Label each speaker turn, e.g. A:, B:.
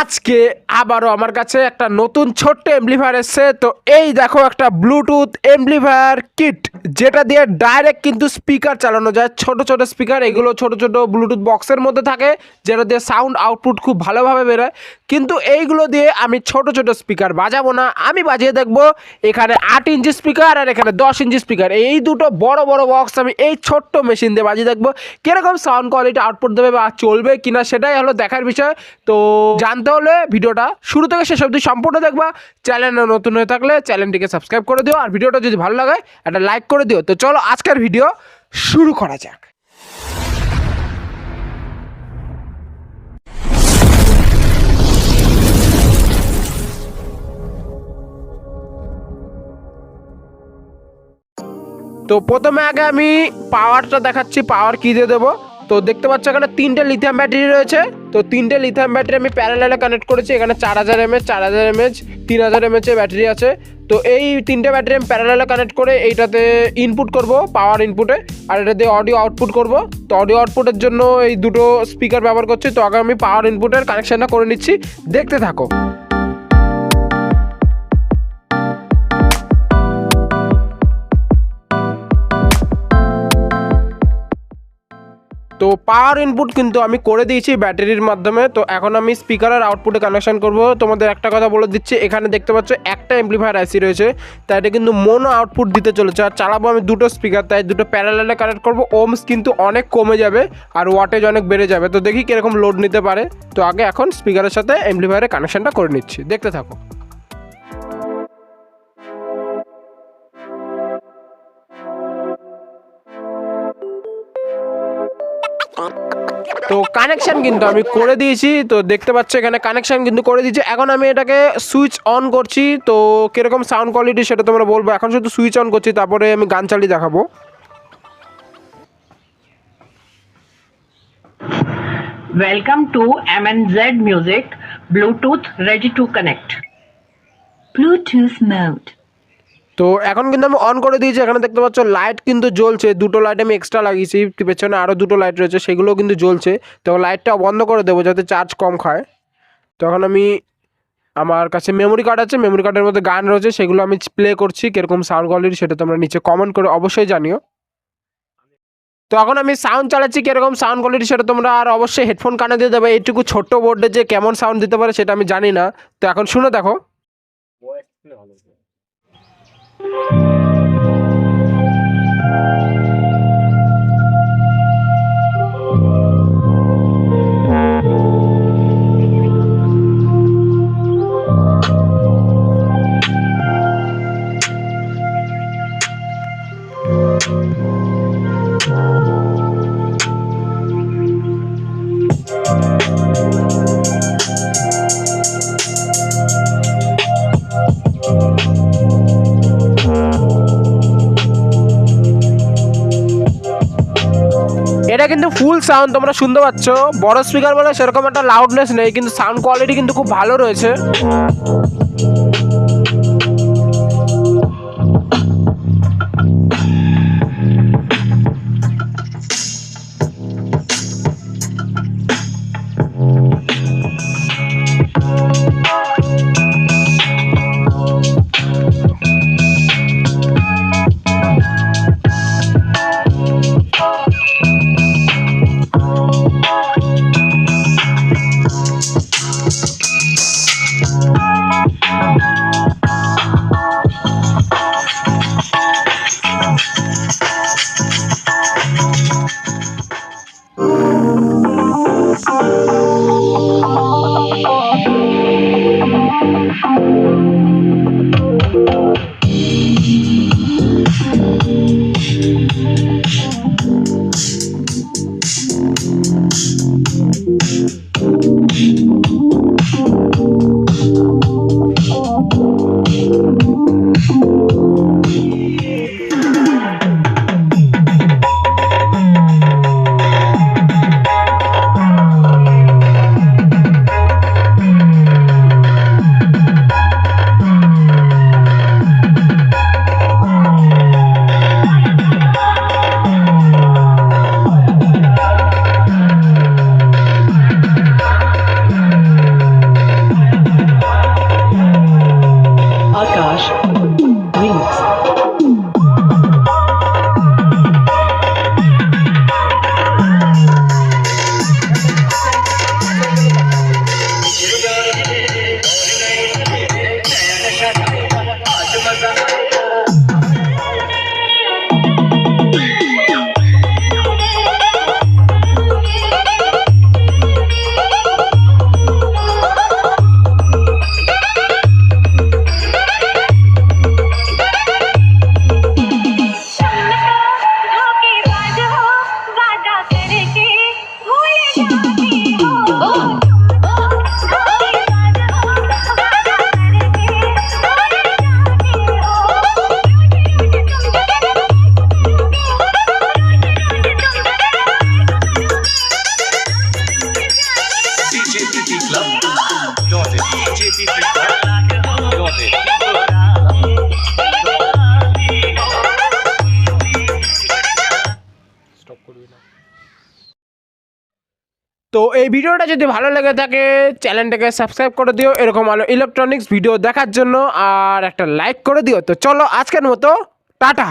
A: আজকে আবারও আমার কাছে একটা নতুন ছোট্ট এমপ্লিফায়ার এসছে। তো এই দেখো একটা ব্লুটুথ এমপ্লিফায়ার কিট, যেটা দিয়ে ডাইরেক্ট কিন্তু স্পিকার চালানো যায়। ছোট ছোট স্পিকার এগুলো ছোট ছোট ব্লুটুথ বক্সের মধ্যে থাকে, যেটা দিয়ে সাউন্ড আউটপুট খুব ভালোভাবে বেরোয়। কিন্তু এইগুলো দিয়ে আমি ছোট ছোট স্পিকার বাজাবো না। আমি বাজিয়ে দেখব এখানে আট ইঞ্চি স্পিকার আর এখানে দশ ইঞ্চি স্পিকার এই দুটো বড় বড় বক্স আমি এই ছোট্ট মেশিন দিয়ে বাজিয়ে দেখব। কীরকম সাউন্ড কোয়ালিটি আউটপুট দেবে বা চলবে কিনা সেটাই হলো দেখার বিষয়। তো জানতে হলে ভিডিওটা শুরু থেকে শেষ অবধি সম্পূর্ণ দেখবা। চ্যানেলে নতুন হয়ে থাকলে চ্যানেলটিকে সাবস্ক্রাইব করে দিও। আর ভিডিওটা যদি ভালো লাগে, একটা লাইক করে দিও। তো চলো আজকের ভিডিও শুরু করা যাক। তো প্রথমে আগে আমি পাওয়ারটা দেখাচ্ছি পাওয়ার কী দিয়ে দেবো? তো দেখতে পাচ্ছ এখানে তিনটে লিথিয়াম ব্যাটারি রয়েছে। তো তিনটে লিথিয়াম ব্যাটারি আমি প্যারালালে কানেক্ট করেছি, এখানে চার হাজার এমএচ চার হাজার এমএচ তিন হাজার এমএচের ব্যাটারি আছে। তো এই তিনটে ব্যাটারি আমি প্যারালালে কানেক্ট করে এইটাতে ইনপুট করব পাওয়ার ইনপুটে আর এটা দিয়ে অডিও আউটপুট করব। তো অডিও আউটপুটের জন্য এই দুটো স্পিকার ব্যবহার করছি। তো আগে আমি পাওয়ার ইনপুটের কানেকশানটা করে নিচ্ছি। দেখতে থাকো। তো পাওয়ার ইনপুট কিন্তু আমি করে দিয়েছি ব্যাটারির মাধ্যমে। তো এখন আমি স্পিকারের আউটপুটে কানেকশন করব। তোমাদের একটা কথা বলে দিচ্ছি, এখানে দেখতে পাচ্ছ একটা এমপ্লিফায়ার আইসি রয়েছে। তাই এটা কিন্তু মোনো আউটপুট দিতে চলেছে। আর চালাবো আমি দুটো স্পিকার তাই দুটো প্যারালালে কানেক্ট করব। ওমস কিন্তু অনেক কমে যাবে আর ওয়াটেজ অনেক বেড়ে যাবে। তো দেখি কীরকম লোড নিতে পারে। তো আগে এখন স্পিকারের সাথে এমপ্লিফায়ারের কানেকশনটা করে নিচ্ছি। দেখতে থাকো। তো কানেকশান কিন্তু আমি করে দিয়েছি তো দেখতে পাচ্ছ এখানে কানেকশান কিন্তু করে দিয়েছি এখন আমি এটাকে সুইচ অন করছি তো কীরকম সাউন্ড কোয়ালিটি সেটা তোমরা বলব এখন শুধু সুইচ অন করছি তারপরে আমি গান চালিয়ে দেখাবো
B: Welcome to MNZ Music Bluetooth ready to connect.
C: Bluetooth mode.
A: তো এখন কিন্তু আমি অন করে দিয়েছি, এখানে দেখতে পাচ্ছ লাইট কিন্তু জ্বলছে, দুটো লাইট আমি এক্সট্রা লাগিয়েছি, পেছনে আরও দুটো লাইট রয়েছে, সেগুলোও কিন্তু জ্বলছে। তো লাইটটা বন্ধ করে দেবো যাতে চার্জ কম খায়। তখন আমি আমার কাছে মেমোরি কার্ড আছে মেমোরি কার্ডের মধ্যে গান রয়েছে, সেগুলো আমি প্লে করছি, কীরকম সাউন্ড কোয়ালিটি সেটা তোমরা নিচে কমেন্ট করে অবশ্যই জানিও। তো এখন আমি সাউন্ড চালাচ্ছি, কীরকম সাউন্ড কোয়ালিটি সেটা তোমরা আর অবশ্যই হেডফোন কানে দিয়ে দেবে, এইটুকু ছোট্ট বোর্ডে যে কেমন সাউন্ড দিতে পারে সেটা আমি জানি না। তো এখন শুনে দেখো। Thank you. এটা কিন্তু ফুল সাউন্ড তোমরা শুনতে পাচ্ছ। বড় স্পিকার বলে সেরকম একটা লাউডনেস নেই, কিন্তু সাউন্ড কোয়ালিটি কিন্তু খুব ভালো রয়েছে। Deus. এই ভিডিওটা যদি ভালো লেগে থাকে, চ্যানেলটাকে সাবস্ক্রাইব করে দিও, এরকম আলো ইলেকট্রনিক্স ভিডিও দেখার জন্য, আর একটা লাইক করে দিও। তো চলো আজকের মতো, টাটা।